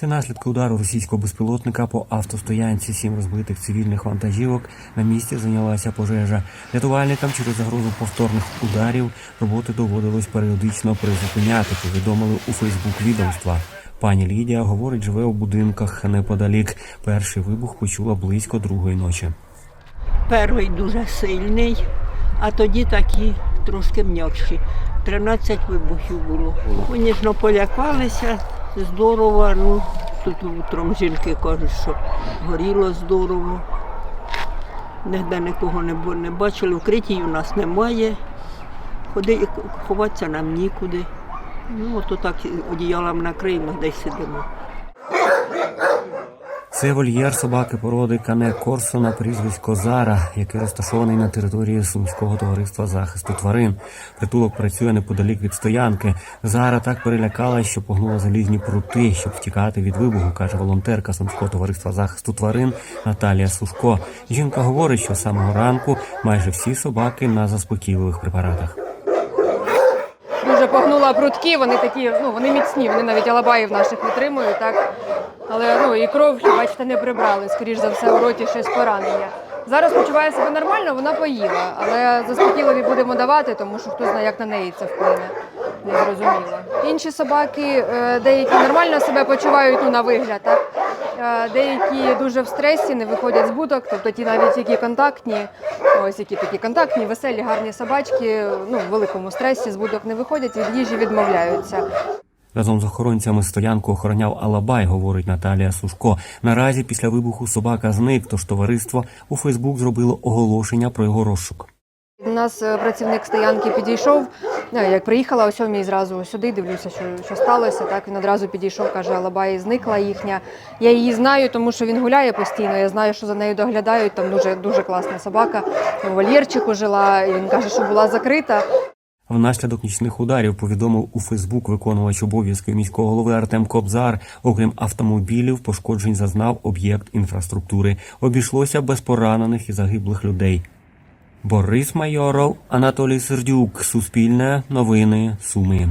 Це наслідки удару російського безпілотника по автостоянці. Сім розбитих цивільних вантажівок. На місці зайнялася пожежа. Рятувальникам через загрозу повторних ударів роботи доводилось періодично призупиняти. Повідомили у Фейсбук відомства. Пані Лідія говорить, живе у будинках неподалік. Перший вибух почула близько другої ночі. Перший дуже сильний, а тоді такі трошки м'якші. 13 вибухів було. Звісно, полякалися здорово. Ну, тут утром жінки кажуть, що горіло здорово. Ніде нікого не бачили, укриттів у нас немає. Ходи, ховатися нам нікуди. Ну, от так одіялом накриємо, десь сидимо. Це вольєр собаки породи Кане Корсо на прізвисько Зара, який розташований на території Сумського товариства захисту тварин. Притулок працює неподалік від стоянки. Зара так перелякала, що погнула залізні прути, щоб втікати від вибуху, каже волонтерка Сумського товариства захисту тварин Наталія Сушко. Жінка говорить, що з самого ранку майже всі собаки на заспокійливих препаратах. дуже погнула прутки, вони такі, ну вони міцні, вони навіть алабаїв наших витримують, так. Але ну і кров, бачите, не прибрали. Скоріш за все, у роті щось поранення. Зараз почуває себе нормально, вона поїла, але заспокійливі будемо давати, тому що хто знає, як на неї це вплине. Не зрозуміло. Інші собаки, е, деякі нормально себе почувають ну, на вигляд, так? Е, Деякі дуже в стресі, не виходять з будок, тобто ті навіть які контактні, ось які такі контактні, веселі, гарні собачки, ну, в великому стресі з будок не виходять, від їжі відмовляються. Разом з охоронцями стоянку охороняв Алабай, говорить Наталія Сушко. Наразі після вибуху собака зник, тож товариство у Фейсбук зробило оголошення про його розшук. У нас е, працівник стоянки підійшов. е, Як приїхала о сьомій зразу сюди, дивлюся, що, що сталося. Так він одразу підійшов, каже, Алабай зникла їхня. Я її знаю, тому що він гуляє постійно. Я знаю, що за нею доглядають. Там дуже дуже класна собака. У вольєрчику жила. Він каже, що була закрита. Внаслідок нічних ударів повідомив у Фейсбук виконувач обов'язків міського голови Артем Кобзар. Окрім автомобілів, пошкоджень зазнав об'єкт інфраструктури. Обійшлося без поранених і загиблих людей. Борис Майоров, Анатолій Сердюк, Суспільне, Новини, Суми.